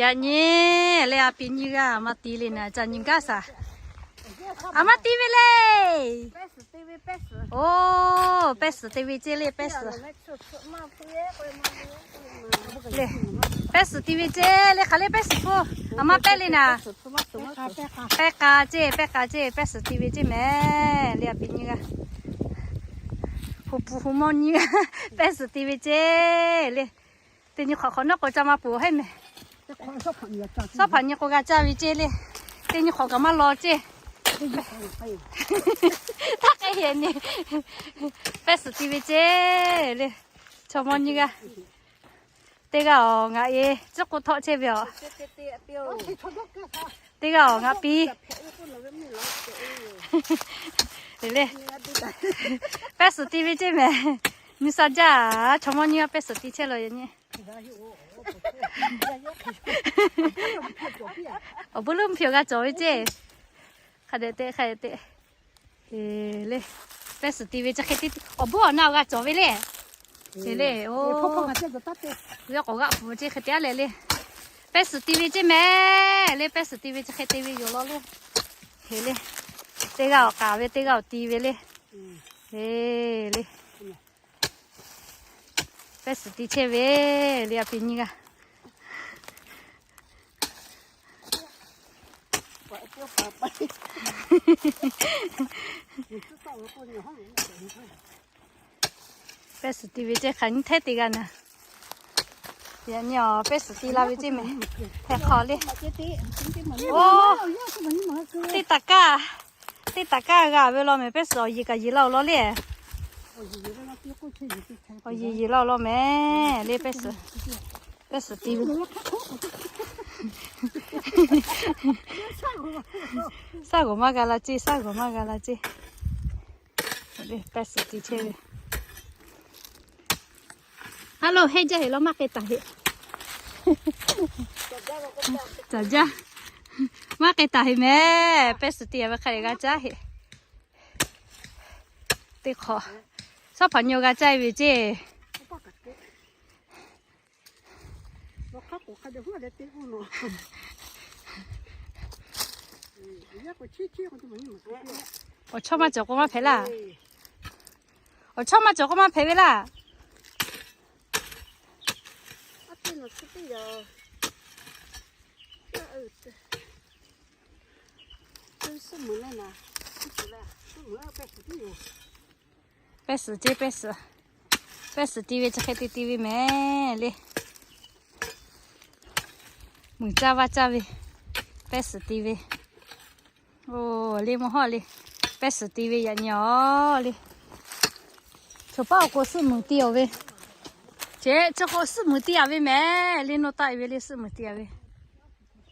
ยานี่เลยปินยิกามาตีเลยนะจันยิงกาสะอามาตีไปเลยโอ้เปสตีวีเจเลยเปสเลยเปสตีวีเจเลยขาเลยเปสฟูอามาเปลยนะเปกาเจเปกาเจเปสตีวีเจแม่เลยาปีนย้กาผู้ผูู้มอนี่เป็ดสตีวีเจเลยต่นี่ขอขอนกก็จะมาปูให้แม่小朋友，小朋友，快给我夹一卷来，给你喝个嘛老酒。嘿嘿嘿，你，闲 了，百事 TV 卷来，瞧嘛你个，这个我阿姨接过他彩票。对对对，对。这个我阿皮。嘿 嘿，来来，百事 TV 卷没？你算账，瞧嘛你个百事 TV 了，人家。 어, 물론벼가 죠, 이 제. 가대 대, 가대 대. 에 레. 뺏 어, 띠왜저렇게 띠, 어, 뭐, 나가 죠, 왜 래? 에 레, 오. 포포가쪄서땄 대. 왜, 거 가, 뭐 지, 그때할래 래. 뺏 어, 띠왜쟤 매. 레, 뺏 어, 띠왜저렇게띠왜요러 래. 에 레. 때 가, 가왜때 가, 띠왜 레. 에 레. ป็สติเชเวเดียพินี่กะเป็ดสติวิเจขันเทติกันนะเดี๋ยวเนี่ยเป็ดสติลาวิจิไหมแค่ขอเลยโอ้ติตะก้าติตะก้ากะเวลาไม่เป็ดสอยก็ยิ่งเล่าล้อเลยโอ้ยยเล่าล่อแม่เรียปสเปสิตีสากมากาลาจีากมากาลาจีเรียปสิตีเชฮัลโหลเฮจ้าเฮลมาเกตาเจ้าจ้ามาเกตาเแม่ไปสตีากันจ้าเตขอ小朋友，个崽咪姐，我敲嘛，照顾嘛，陪啦！我敲嘛，照顾嘛，陪陪啦！百十，这百十，百十地 v 这海的地 v 没嘞。猛抓哇抓呗，百十地 v 哦，你么好哩，百十 TV 人牛嘞。这包块是亩地啊喂，姐，这好四亩地啊喂没，你那大约里四亩地啊喂。